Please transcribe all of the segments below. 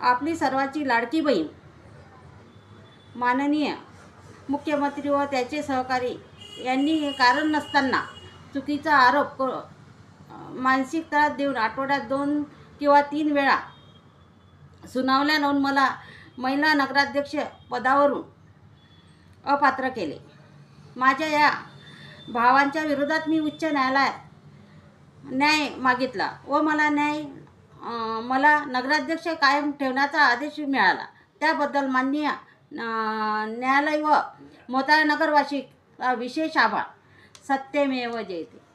आपली सर्वाची लाडकी बहीण. माननीय मुख्यमंत्री व त्याचे सहकारी यांनी कारण नसताना चुकीचा आरोप क मानसिक त्रास देऊन आठवड्यात दोन किंवा तीन वेळा सुनावल्या मला महिला नगराध्यक्ष पदावरून अपात्र केले. माझ्या या भावांच्या विरोधात मी उच्च न्यायालयात न्याय मागितला व मला न्याय मला नगराध्यक्ष कायम ठेवण्याचा आदेश मिळाला. त्याबद्दल माननीय न्यायालय व मोताळा नगरवासी विशेष आभार. सत्यमेव जयते.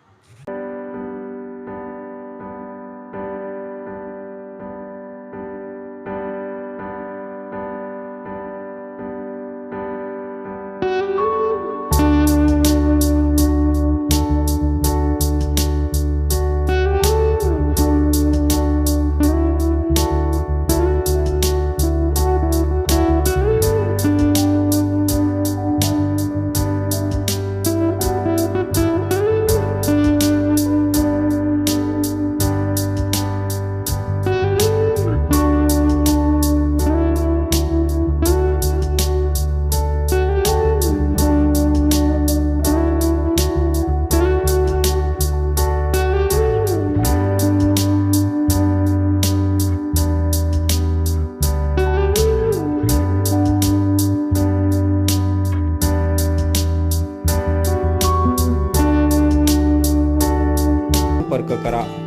中から。